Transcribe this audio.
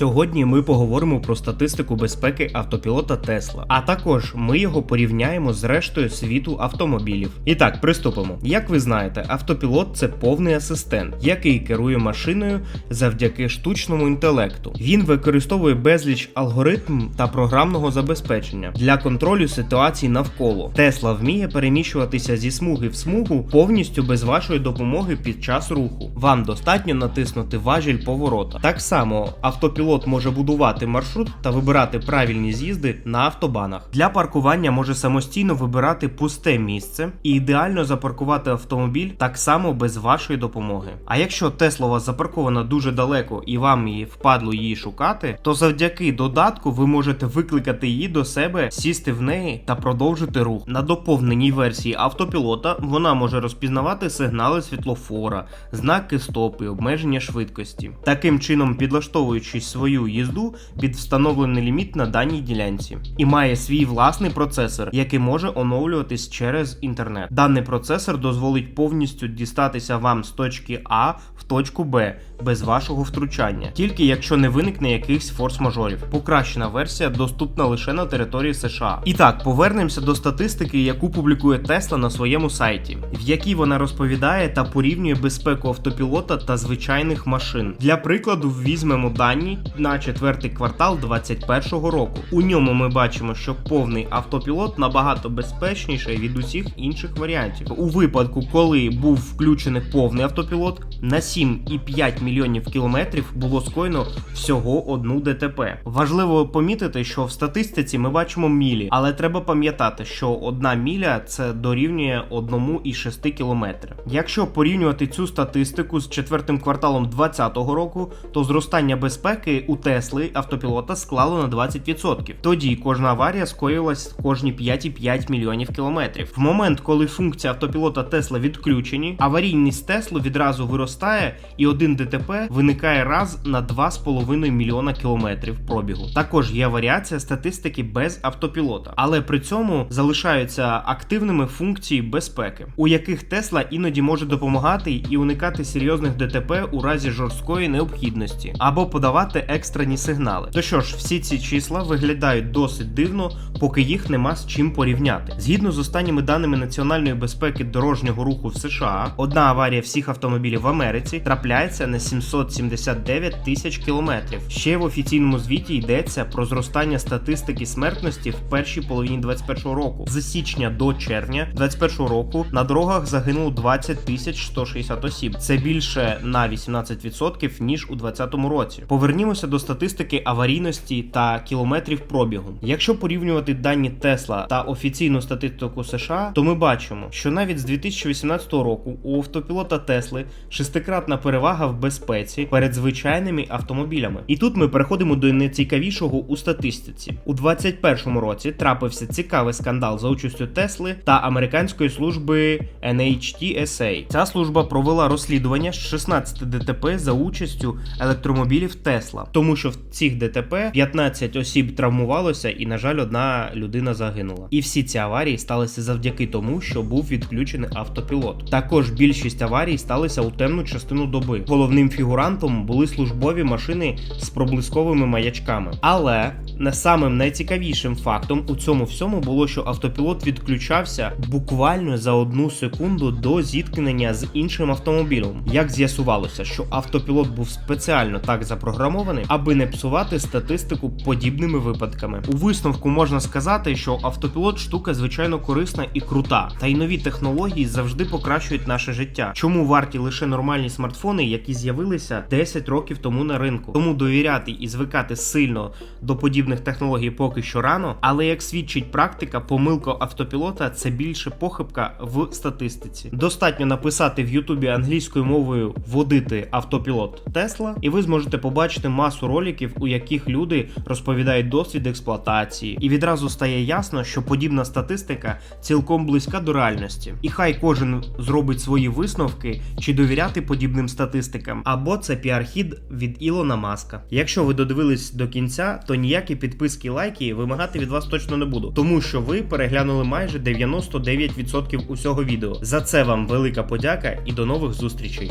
Сьогодні ми поговоримо про статистику безпеки автопілота Тесла, а також ми його порівняємо з рештою світу автомобілів. І так, приступимо. Як ви знаєте, автопілот це повний асистент, який керує машиною завдяки штучному інтелекту. Він використовує безліч алгоритм та програмного забезпечення для контролю ситуацій навколо. Тесла вміє переміщуватися зі смуги в смугу повністю без вашої допомоги під час руху. Вам достатньо натиснути важіль поворота. Так само автопілот може будувати маршрут та вибирати правильні з'їзди на автобанах. Для паркування може самостійно вибирати пусте місце і ідеально запаркувати автомобіль так само без вашої допомоги. А якщо Тесла вас запаркована дуже далеко і вам її впадло її шукати, то завдяки додатку ви можете викликати її до себе, сісти в неї та продовжити рух. На доповненій версії автопілота вона може розпізнавати сигнали світлофора, знаки стоп обмеження швидкості, таким чином підлаштовуючи свою їзду під встановлений ліміт на даній ділянці, і має свій власний процесор, який може оновлюватись через інтернет. Даний процесор дозволить повністю дістатися вам з точки А в точку Б без вашого втручання, тільки якщо не виникне якихось форс-мажорів. Покращена версія доступна лише на території США. І так, повернемося до статистики, яку публікує Тесла на своєму сайті, в якій вона розповідає та порівнює безпеку автопілота та звичайних машин. Для прикладу, візьмемо дані на четвертий квартал 2021 року. У ньому ми бачимо, що повний автопілот набагато безпечніший від усіх інших варіантів. У випадку, коли був включений повний автопілот, на 7,5 мільйонів кілометрів було скоєно всього одну ДТП. Важливо помітити, що в статистиці ми бачимо мілі, але треба пам'ятати, що одна міля це дорівнює 1,6 кілометра. Якщо порівнювати цю статистику з четвертим кварталом 2020 року, то зростання безпеки у Тесли автопілота склало на 20%. Тоді кожна аварія скоїлась кожні 5,5 мільйонів кілометрів. В момент, коли функція автопілота Тесла відключені, аварійність Теслу відразу виростає, і один ДТП виникає раз на 2,5 мільйона кілометрів пробігу. Також є варіація статистики без автопілота, але при цьому залишаються активними функції безпеки, у яких Тесла іноді може допомагати і уникати серйозних ДТП у разі жорсткої необхідності або подавати екстрені сигнали. То що ж, всі ці числа виглядають досить дивно, поки їх нема з чим порівняти. Згідно з останніми даними національної безпеки дорожнього руху в США, одна аварія всіх автомобілів в Америці трапляється на 779 тисяч кілометрів. Ще в офіційному звіті йдеться про зростання статистики смертності в першій половині 2021 року. З січня до червня 2021 року на дорогах загинуло 20 тисяч 160 осіб. Це більше на 18% ніж у 2020 році. Повернімося до статистики аварійності та кілометрів пробігу. Якщо порівнювати дані Тесла та офіційну статистику США, то ми бачимо, що навіть з 2018 року у автопілота Тесли шестикратна перевага в безпеці перед звичайними автомобілями. І тут ми переходимо до найцікавішого у статистиці. У 2021 році трапився цікавий скандал за участю Тесли та американської служби NHTSA. Ця служба провела розслідування з 16 ДТП за участю електромобілів Тесла, тому що в цих ДТП 15 осіб травмувалося, і, на жаль, одна людина загинула. І всі ці аварії сталися завдяки тому, що був відключений автопілот. Також більшість аварій сталися у темну частину доби. Головним фігурантом були службові машини з проблисковими маячками. Але не самим найцікавішим фактом у цьому всьому було, що автопілот відключався буквально за одну секунду до зіткнення з іншим автомобілем. Як з'ясувалося, що автопілот був спеціально так запрограмований, аби не псувати статистику подібними випадками. У висновку можна сказати, що автопілот штука звичайно корисна і крута, та й нові технології завжди покращують наше життя. Чому варті лише нормальні смартфони, які з'явилися 10 років тому на ринку? Тому довіряти і звикати сильно до подібних технологій поки що рано, але як свідчить практика, помилка автопілота це більше похибка в статистиці. Достатньо написати в Ютубі англійською мовою вводити автопілот Тесла, і ви зможете побачити масу роликів, у яких люди розповідають досвід експлуатації, і відразу стає ясно, що подібна статистика цілком близька до реальності. І хай кожен зробить свої висновки, чи довіряти подібним статистикам, або це піар-хід від Ілона Маска. Якщо ви додивились до кінця, то ніякі підписки, лайки вимагати від вас точно не буду, тому що ви переглянули майже 99% усього відео. За це вам велика подяка і до нових зустрічей.